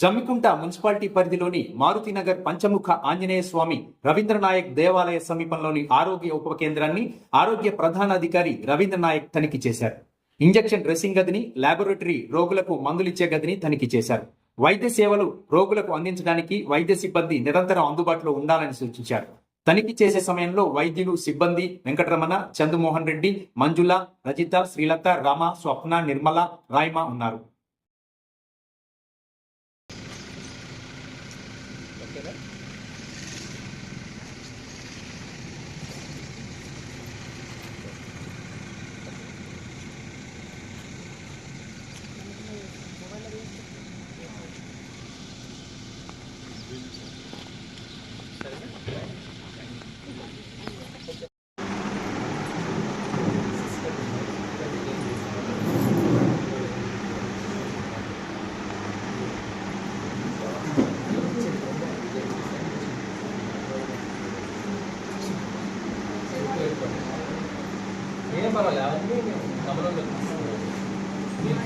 Jammikunta municipality పరిధిలోని మారుతినగర్ పంచముఖ ఆంజనేయ స్వామి రవీంద్రనాయక్ దేవాలయ సమీపంలోని ఆరోగ్య ఉప కేంద్రాన్ని ఆరోగ్య ప్రధానాధికారి రవీంద్రనాయక్ తనిఖీ చేశారు. ఇంజెక్షన్ డ్రెస్సింగ్ గదిని లాబొరేటరీ రోగులకు మందులిచ్చే గదిని తనిఖీ చేశారు. వైద్య సేవలు రోగులకు అందించడానికి వైద్య సిబ్బంది నిరంతరం అందుబాటులో ఉండాలని సూచించారు. తనిఖీ చేసే సమయంలో వైద్యులు సిబ్బంది వెంకటరమణ చంద్రమోహన్ రెడ్డి మంజుల రజిత శ్రీలత రామ స్వప్న నిర్మల రాయమ ఉన్నారు.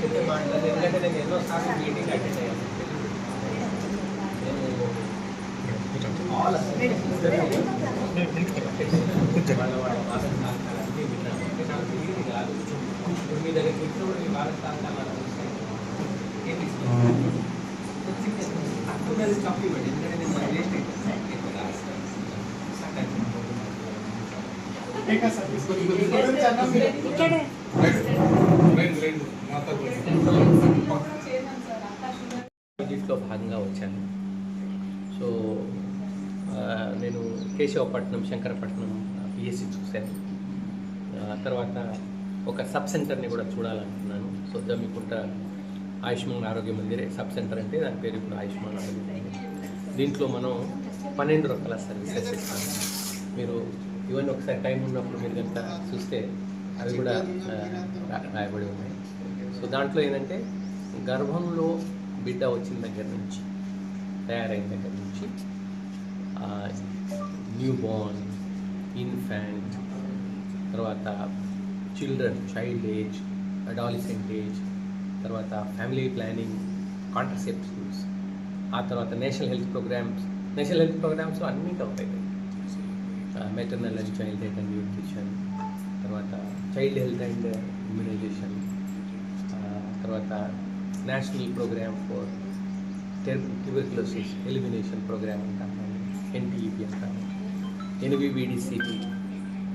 మీరు చెప్పే మాటలు ఎందుకంటే నేను ఎన్నో సార్లు మీటింగ్ అటెండ్ అయ్యాను నేను all aspects వాళ్ళ వాళ్ళ భాష సహకారాన్ని విన్నాను అంటే నాకు తెలియదు కాదు ఇప్పుడు మీ దగ్గర కూర్చున్నప్పుడు మీ భారత సహకారాలు చూస్తే ఏం తీసుకున్నాను తక్కువ తప్పు ఇవ్వండి ఎందుకంటే నేను మన వేస్ట్ అయిపోతాను ఎక్కువ రాస్తాను భాగంగా వచ్చాను సో నేను కేశవపట్నం శంకరపట్నం బిఎస్సి చూశాను. తర్వాత ఒక సబ్ సెంటర్ని కూడా చూడాలనుకున్నాను. సో జమ్మికుంట ఆయుష్మాన్ ఆరోగ్య మందిరే సబ్ సెంటర్ అంటే దాని పేరు ఇప్పుడు ఆయుష్మాన్ ఆరోగ్య మందిర్. దీంట్లో మనం పన్నెండు రకాల సర్వీసెస్ ఇస్తాము మీరు ఇవన్నీ ఒకసారి టైం ఉన్నప్పుడు మీరు కనుక చూస్తే అవి కూడా రాయబడి ఉన్నాయి సో దాంట్లో ఏంటంటే గర్భంలో బిడ్డ వచ్చిన దగ్గర నుంచి తయారైన దగ్గర నుంచి న్యూ బోర్న్ ఇన్ఫాంట్ తర్వాత children child age adolescent age తర్వాత ఫ్యామిలీ ప్లానింగ్ కాంట్రసెప్టివ్స్ ఆ తర్వాత national health programs national health programs అన్నీ కవర్ అవుతాయి maternal and child health and nutrition తర్వాత చైల్డ్ హెల్త్ అండ్ ఇమ్యూనైజేషన్ తర్వాత national program for tuberculosis elimination program అంటాము NTEP అంటాము NVVDCP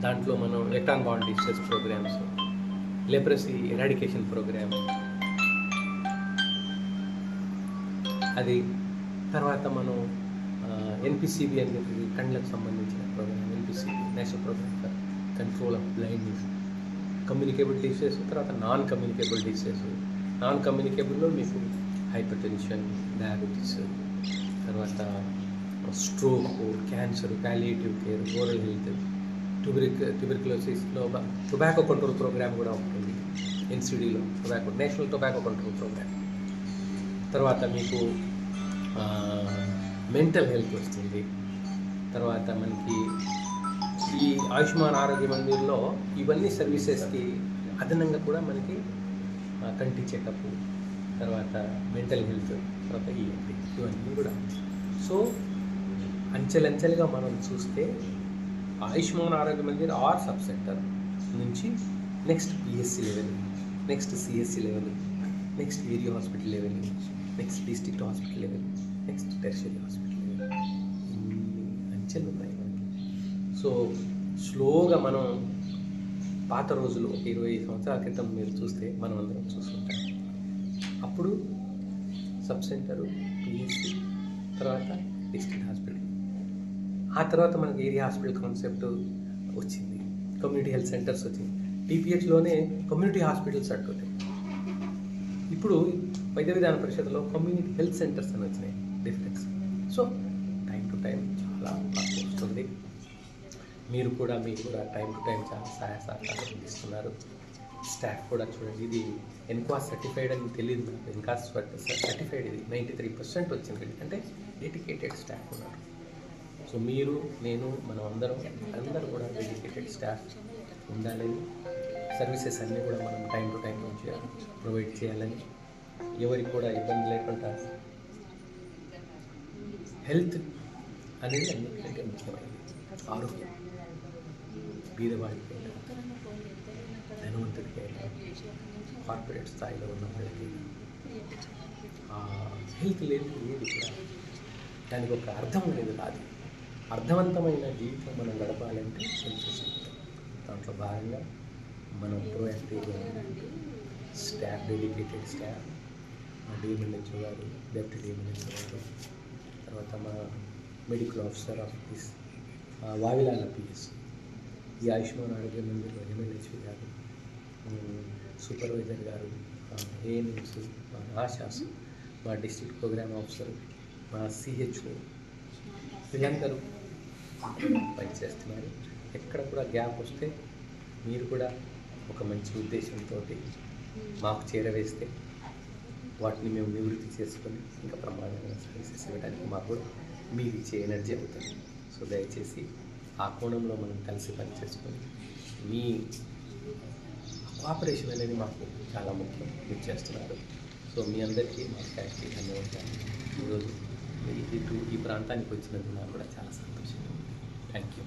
దాంట్లో మనం electron bond programs leprosy eradication program అది తర్వాత మనం ఎన్పిసిబి అని చెప్పి సంబంధించిన program NPCB national program for control of blindness communicable diseases తర్వాత నాన్ కమ్యూనికేబుల్ డిసీజెస్ నాన్ కమ్యూనికేబుల్లో మీకు హైపర్ టెన్షన్ డయాబెటీస్ తర్వాత stroke cancer palliative care oral health ట్యూబరిక్ ట్యూబర్క్లోసిస్లో టొబాకో కంట్రోల్ ప్రోగ్రామ్ కూడా ఉంటుంది. ఎన్సిడిలో tobacco national tobacco control program తర్వాత మీకు mental health వస్తుంది. తర్వాత మనకి ఈ ఆయుష్మాన్ ఆరోగ్య మందిర్లో ఇవన్నీ సర్వీసెస్కి అదనంగా కూడా మనకి కంటి చెకప్ తర్వాత మెంటల్ హెల్త్ తర్వాత ఈఎంటీ ఇవన్నీ కూడా. సో అంచెలంచెలుగా మనం చూస్తే Ayushman Arogya Mandir or sub center నుంచి next PSC level next CSC level next area hospital level next district hospital level next tertiary hospital level. ఇన్ని అంచెలు ఉన్నాయి సో స్లోగా మనం పాత రోజులు ఒక ఇరవై సంవత్సరాల క్రితం మీరు చూస్తే మనం అందరం చూస్తుంటాం. అప్పుడు సబ్ సెంటరు పిఎస్సి తర్వాత డిస్ట్రిక్ట్ హాస్పిటల్. ఆ తర్వాత మనకి ఏరియా హాస్పిటల్ కాన్సెప్ట్ వచ్చింది. కమ్యూనిటీ హెల్త్ సెంటర్స్ వచ్చింది. టీపీహెచ్లోనే కమ్యూనిటీ హాస్పిటల్స్ అవుతాయి ఇప్పుడు వైద్య విధాన పరిషత్లో కమ్యూనిటీ హెల్త్ సెంటర్స్ అని వచ్చినాయి difference so time to time చాలా వస్తుంది. మీరు కూడా మీకు కూడా టైం టు టైం చాలా సహాయ సహకారం అందిస్తున్నారు. స్టాఫ్ కూడా చూడండి ఇది ఎన్కా సర్టిఫైడ్ అని తెలియదు నాకు. ఎన్కాస్ సర్టిఫైడ్ ఇది. నైంటీ త్రీ పర్సెంట్ వచ్చింది అంటే డెడికేటెడ్ స్టాఫ్ ఉన్నారు. సో మీరు నేను మనం అందరం అందరూ కూడా డెడికేటెడ్ స్టాఫ్ ఉండాలని సర్వీసెస్ అన్నీ కూడా మనం టైం టు టైం మంచిగా ప్రొవైడ్ చేయాలని. ఎవరికి కూడా ఇబ్బంది లేకుండా హెల్త్ అనేది అన్నిటికంటే ముఖ్యమైనది. ఆరోగ్యం. బీదవాడికైనా ధనవంతుడికైనా కార్పొరేట్ స్థాయిలో ఉన్న వాళ్ళకి హెల్త్ లేదు ఏది కూడా దానికి ఒక అర్థం అనేది రాదు. అర్థవంతమైన జీవితం మనం గడపాలంటే హెల్త్ దాంట్లో భాగంగా మనం ప్రోయాక్టివ్గా స్టాఫ్ డెడికేటెడ్ స్టాఫ్ మా డిఎంఎల్హెచ్ఓ గారు డెప్యూటీ డిఎంఎల్హెచ్ఓ గారు తర్వాత మా medical officer of this Vavilala PS ఈ ఆయుష్మాన్ ఆరోగ్య మందిర్లో ఎంఎల్హెచ్పి గారు సూపర్వైజర్ గారు ఏఎన్ఎంస్ మా ఆశాస్ మా డిస్ట్రిక్ట్ ప్రోగ్రామ్ ఆఫీసర్ మా సిహెచ్ఓ వీళ్ళందరూ పనిచేస్తున్నారు. ఎక్కడ కూడా గ్యాప్ వస్తే మీరు కూడా ఒక మంచి ఉద్దేశంతో మాకు చేరవేస్తే వాటిని మేము నివృత్తి చేసుకొని ఇంకా ప్రమాదమైన సర్వీసెస్ ఇవ్వడానికి మాకు మీరు ఇచ్చే ఎనర్జీ అవుతుంది. సో దయచేసి ఆ కోణంలో మనం కలిసి పనిచేసుకొని మీ కోఆపరేషన్ అనేది మాకు చాలా ముఖ్యం. మీరు చేస్తున్నారు. సో మీ అందరికీ మా ఫ్యాక్టరీ ధన్యవాదాలు. ఈరోజు ఈ- ఇటు ఈ ప్రాంతానికి వచ్చినందుకు నాకు కూడా చాలా సంతోషంగా ఉంది. Thank you